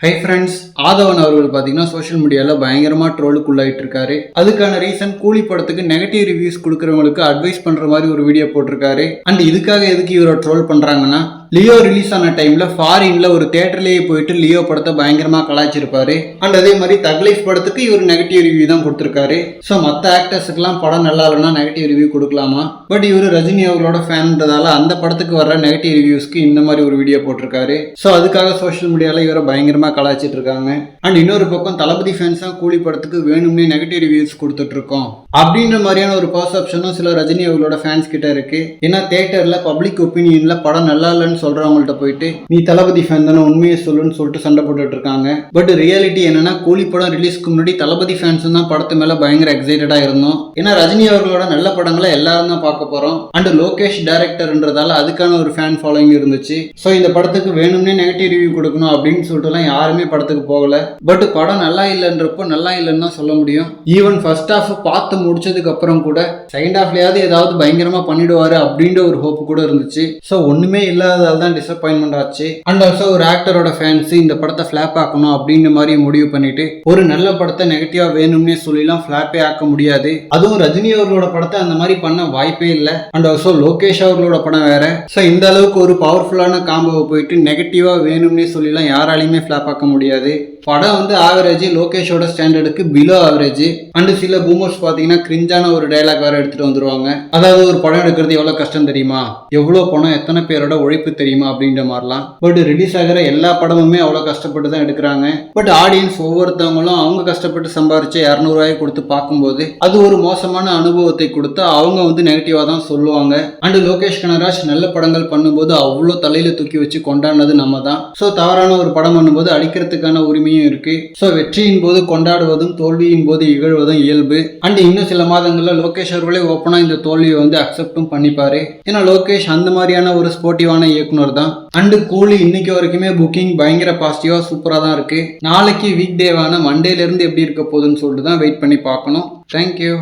Hi friends ஆதவன் அவர்கள் பார்த்தீங்கன்னா social மீடியாவில் பயங்கரமாக ட்ரோலுக்குள்ளாயிட்டு இருக்காரு அதுக்கான ரீசன் கூலி படத்துக்கு நெகட்டிவ் ரிவ்யூஸ் கொடுக்குறவங்களுக்கு அட்வைஸ் பண்ணுற மாதிரி ஒரு வீடியோ போட்டிருக்காரு. அண்ட் இதுக்காக எதுக்கு இவரை ட்ரோல் பண்ணுறாங்கன்னா லியோ ரிலீஸ் ஆன டைம்ல ஃபாரின்ல ஒரு தேட்டர்லயே போயிட்டு லியோ படத்தை பயங்கரமா கலாய்ச்சிருப்பாரு. அண்ட் அதே மாதிரி தக்லைஃப் படத்துக்கு இவர் நெகட்டிவ் ரிவ்யூ தான் கொடுத்துருக்காரு. ஸோ மற்ற ஆக்டர்ஸுக்குலாம் படம் நல்லா இல்லைன்னா நெகட்டிவ் ரிவ்யூ கொடுக்கலாமா? பட் இவர் ரஜினி அவர்களோட ஃபேன்றதால அந்த படத்துக்கு வர்ற நெகட்டிவ் ரிவ்யூஸ்க்கு இந்த மாதிரி ஒரு வீடியோ போட்டிருக்காரு. ஸோ அதுக்காக சோஷியல் மீடியாவில் இவரை பயங்கரமா கலாய்ச்சிட்டு இருக்காங்க. அண்ட் இன்னொரு பக்கம் தளபதி ஃபேன்ஸ் தான் கூலி படத்துக்கு வேணும்னே நெகட்டிவ் ரிவ்யூஸ் கொடுத்துட்டு இருக்கோம். அப்படின்ற மாதிரியான ஒரு பர்செப்ஷனும் சில ரஜினி அவர்களோட ஃபேன்ஸ் கிட்ட இருக்கு. ஏன்னா தேட்டர்ல பப்ளிக் ஒப்பீனியன்ல படம் நல்லா இல்லைன்னு சொல்றவங்கள்ட்ட போயிட்டு நீ தளபதி ஃபேன் தானே உண்மையை சொல்லுன்னு சொல்லிட்டு சண்டை போட்டுட்டு இருக்காங்க. பட் ரியாலிட்டி என்னன்னா கூலி படம் ரிலீஸ்க்கு முன்னாடி தளபதி ஃபேன்ஸ் தான் படத்து மேல பயங்கர எக்ஸைட்டடா இருந்தோம். ஏன்னா ரஜினி அவர்களோட நல்ல படங்களை எல்லாரும் தான் பார்க்க போறோம். அண்ட் லோகேஷ் டேரக்டர்ன்றதால அதுக்கான ஒரு ஃபேன் ஃபாலோயிங் இருந்துச்சு. ஸோ இந்த படத்துக்கு வேணும்னே நெகட்டிவ் ரிவ்யூ கொடுக்கணும் அப்படின்னு சொல்லிட்டுலாம் யாருமே படத்துக்கு போகல. பட் படம் நல்லா இல்லைன்றப்போ நல்லா இல்லைன்னு தான் சொல்ல முடியும். ஈவன் ஃபர்ஸ்ட் ஹாஃப் பார்த்து முடிச்சதுக்கு அப்புறம் கூட செகண்ட் ஹாஃப்லயாவது ஏதாவது பயங்கரமா பண்ணிடுவாரு அப்படின்ற ஒரு ஹோப் கூட இருந்துச்சு. ஸோ ஒண்ணுமே இல்லாததால் தான் டிசப்பாயின்மெண்ட் ஆச்சு. அண்ட் ஆல்சோ ஒரு ஆக்டரோட ஃபேன்ஸ் இந்த படத்தை ஃபிளாப் ஆக்கணும் அப்படின்ற மாதிரி முடிவு பண்ணிட்டு ஒரு நல்ல படத்தை நெகட்டிவா வேணும்னே சொல்லிலாம் ஃபிளாப்பே ஆக்க முடியாது. அதுவும் ரஜினி அவர்களோட படத்தை அந்த மாதிரி பண்ண வாய்ப்பே இல்லை. அண்ட் ஆல்சோ லோகேஷ் அவர்களோட படம் வேற. ஸோ இந்த அளவுக்கு ஒரு பவர்ஃபுல்லான காம்போவை போயிட்டு நெகட்டிவா வேணும்னே சொல்லிலாம் யாராலையுமே ஃபிளாப் ஆக்க முடியாது. படம் வந்து ஆவரேஜ் லோகேஷோட ஸ்டாண்டர்டுக்கு பிலோ ஆவரேஜ் அண்டு சில பூமர்ஸ் பார்த்தீங்கன்னா கிரிஞ்சான ஒரு டைலாக் வேற எடுத்துட்டு வந்துருவாங்க. அதாவது ஒரு படம் எடுக்கிறது எவ்வளோ கஷ்டம் தெரியுமா? எவ்வளோ பணம் எத்தனை பேரோட உழைப்பு தெரியுமா அப்படின்ற மாதிரிலாம். பட் ரிலீஸ் ஆகிற எல்லா படமுமே அவ்வளோ கஷ்டப்பட்டு தான் எடுக்கிறாங்க. பட் ஆடியன்ஸ் ஒவ்வொருத்தவங்களும் அவங்க கஷ்டப்பட்டு சம்பாரிச்சு இரநூறுவாயை கொடுத்து பார்க்கும்போது அது ஒரு மோசமான அனுபவத்தை கொடுத்து அவங்க வந்து நெகட்டிவாக தான் சொல்லுவாங்க. அண்ட் லோகேஷ் கனராஜ் நல்ல படங்கள் பண்ணும்போது அவ்வளோ தலையில தூக்கி வச்சு கொண்டாடினது நம்ம தான். ஸோ தவறான ஒரு படம் பண்ணும்போது அடிக்கிறதுக்கான உரிமையும் இருக்கு. ஸோ வெற்றியின் போது கொண்டாடுவதும் தோல்வியின் போது இகழ்வதும் இயல்பு. அண்ட் இன்னும் சில மாதங்களில் லோகேஷ் அவர்களே ஓப்பனாக இந்த தோல்வியை வந்து அக்செப்டும் பண்ணிப்பாரு. ஏன்னா லோகேஷ் அந்த மாதிரியான ஒரு ஸ்போர்ட்டிவான இயக்குனர் தான். அண்டு கூலி இன்னைக்கு வரைக்குமே புக்கிங் பயங்கர பாசிட்டிவாக சூப்பராக தான் இருக்கு. நாளைக்கு வீக் டேவான மண்டேல இருந்து எப்படி இருக்க போகுதுன்னு சொல்லிட்டு தான் வெயிட் பண்ணி பார்க்கணும். தேங்க்யூ